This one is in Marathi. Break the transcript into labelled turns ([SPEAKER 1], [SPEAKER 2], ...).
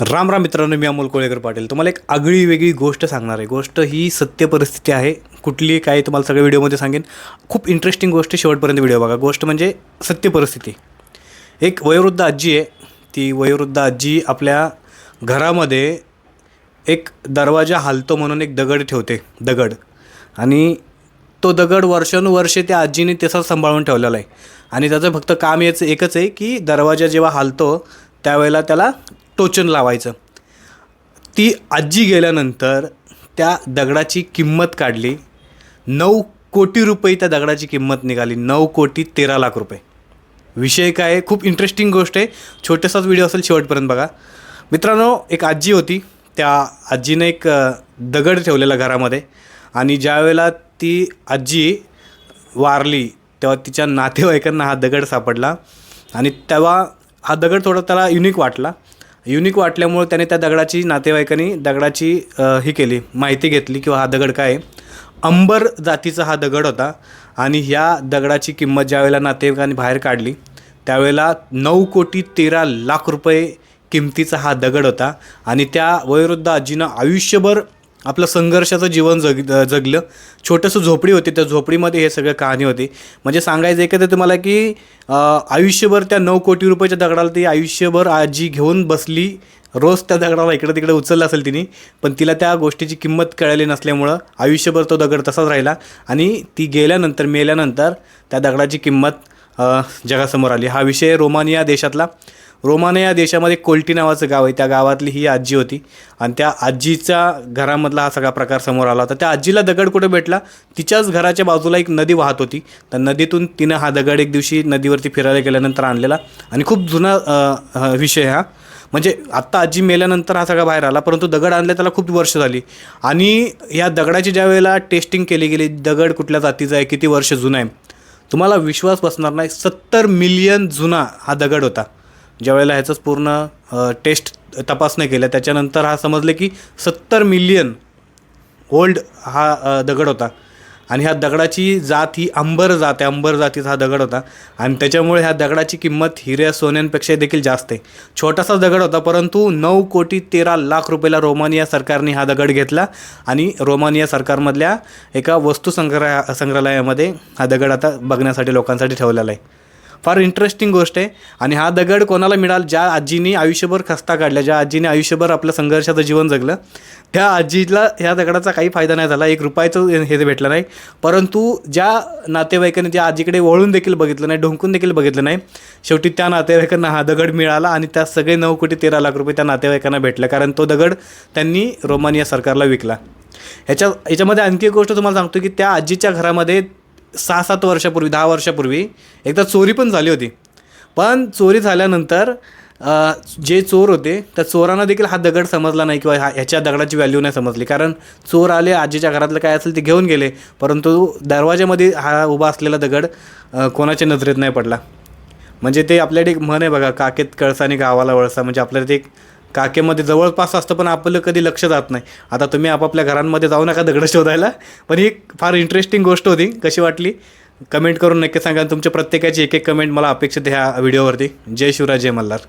[SPEAKER 1] राम राम मित्रांनो मी अमोल कोळेकर पाटील. तुम्हाला एक आगळी वेगळी गोष्ट सांगणार आहे. गोष्ट ही सत्य परिस्थिती आहे. कुठली काय तुम्हाला सगळ्या व्हिडिओमध्ये सांगेन. खूप इंटरेस्टिंग गोष्ट शेवटपर्यंत व्हिडिओ बघा. गोष्ट म्हणजे सत्य परिस्थिती. एक वयोवृद्ध आजी आहे. ती वयोवृद्ध आजी आपल्या घरामध्ये एक दरवाजा हालतो म्हणून एक दगड ठेवते. दगड. आणि तो दगड वर्षानुवर्षे त्या आजीने तसाच सांभाळून ठेवलेला आहे. आणि त्याचं फक्त काम याचं एकच आहे की दरवाजा जेव्हा हालतो त्यावेळेला त्याला टोचन लावायचं. ती आजी गेल्यानंतर त्या दगडाची किंमत काढली. नऊ कोटी रुपये त्या दगडाची किंमत निघाली. नऊ कोटी तेरा लाख रुपये. विषय काय आहे? खूप इंटरेस्टिंग गोष्ट आहे. छोटासाच व्हिडिओ असेल शेवटपर्यंत बघा. मित्रांनो एक आजी होती. त्या आजीने एक दगड ठेवलेला घरामध्ये आणि ज्यावेळेला ती आजी वारली तेव्हा तिच्या नातेवाईकांना हा दगड सापडला आणि तेव्हा हा दगड थोडा त्याला युनिक वाटला. युनिक वाटल्यामुळे त्याने त्या दगडाची नातेवाईकांनी दगडाची ही केली माहिती घेतली किंवा हा दगड काय आहे. अंबर जातीचा हा दगड होता आणि ह्या दगडाची किंमत ज्यावेळेला नातेवाईकांनी बाहेर काढली त्यावेळेला नऊ कोटी तेरा लाख रुपये किमतीचा हा दगड होता आणि त्या वयोवृद्ध आजीनं आयुष्यभर आपलं संघर्षाचं जीवन जग जगलं. छोटंसं झोपडी होती. त्या झोपडीमध्ये हे सगळं कहाणी होती. म्हणजे सांगायचं एक तर तुम्हाला की आयुष्यभर त्या नऊ कोटी रुपयाच्या दगडाला ती आयुष्यभर आजी घेऊन बसली. रोज त्या दगडाला इकडं तिकडे उचललं असेल तिने. पण तिला त्या गोष्टीची किंमत कळाली नसल्यामुळं आयुष्यभर तो दगड तसाच राहिला. आणि ती गेल्यानंतर मेल्यानंतर त्या दगडाची किंमत जगासमोर आली. हा विषय रोमानिया देशातला. रोमाने या देशामध्ये कोल्टी नावाचं गाव आहे. त्या गावातली ही आजी होती. आणि त्या आजीचा घरामधला हा सगळा प्रकार समोर आला होता. त्या आजीला दगड कुठे भेटला? तिच्याच घराच्या बाजूला एक नदी वाहत होती. त्या नदीतून तिनं हा दगड एक दिवशी नदीवरती फिरायला गेल्यानंतर आणलेला. आणि खूप जुना विषय हा. म्हणजे आत्ता आजी मेल्यानंतर हा सगळा बाहेर आला. परंतु दगड आणले त्याला खूप वर्ष झाली. आणि या दगडाची ज्या वेळेला टेस्टिंग केली गेली दगड कुठल्या जातीचा आहे किती वर्ष जुना आहे तुम्हाला विश्वास बसणार नाही. सत्तर मिलियन जुना हा दगड होता. ज्यावेळेला ह्याचंच पूर्ण टेस्ट तपासण्या केल्या त्याच्यानंतर हा समजले की सत्तर मिलियन ओल्ड हा दगड होता. आणि ह्या दगडाची जात ही अंबर जात आहे अंबर जातीचा हा दगड होता. आणि त्याच्यामुळे ह्या दगडाची किंमत हिऱ्या सोन्यांपेक्षा देखील जास्त आहे. छोटासा दगड होता परंतु नऊ कोटी तेरा लाख रुपयाला रोमानिया सरकारने हा दगड घेतला. आणि रोमानिया सरकारमधल्या एका वस्तू संग्रह संग्रहालयामध्ये हा दगड आता बघण्यासाठी लोकांसाठी ठेवलेला आहे. फार इंटरेस्टिंग गोष्ट आहे. आणि हा दगड कोणाला मिळाल? ज्या आजीने आयुष्यभर खस्ता काढल्या ज्या आजीने आयुष्यभर आपलं संघर्षाचं जीवन जगलं त्या आजीला ह्या दगडाचा काही फायदा नाही झाला. एक रुपयाचं हे भेटलं नाही. परंतु ज्या नातेवाईकांनी त्या आजीकडे वळून देखील बघितलं नाही ढोंकून देखील बघितलं नाही शेवटी त्या नातेवाईकांना हा दगड मिळाला आणि त्या सगळे नऊ कोटी तेरा लाख रुपये त्या नातेवाईकांना भेटले. कारण तो दगड त्यांनी रोमानिया सरकारला विकला. ह्याच्या ह्याच्यामध्ये आणखी एक गोष्ट तुम्हाला सांगतो की त्या आजीच्या घरामध्ये सहा सात वर्षापूर्वी दहा वर्षापूर्वी एकदा चोरी पण झाली होती. पण चोरी झाल्यानंतर जे चोर होते त्या चोरांना देखील हा दगड समजला नाही किंवा हा ह्याच्या दगडाची व्हॅल्यू नाही समजली. कारण चोर आले आजीच्या घरातलं काय असेल ते घेऊन गेले परंतु दरवाजामध्ये हा उभा असलेला दगड कोणाच्या नजरेत नाही पडला. म्हणजे ते आपल्याकडे एक म्हण आहे बघा काकेत कळसा आणि गावाला वळसा म्हणजे आपल्याला ते एक काकेमध्ये जवळपास असतं पण आपलं कधी लक्ष जात नाही. आता तुम्ही आपापल्या घरांमध्ये जाऊ नका दगडं शोधायला. पण ही फार इंटरेस्टिंग गोष्ट होती. कशी वाटली? कमेंट करून नक्की सांगा. तुमच्या प्रत्येकाची एक एक कमेंट मला अपेक्षित ह्या व्हिडिओवरती. जय शिवराज जय मल्हार.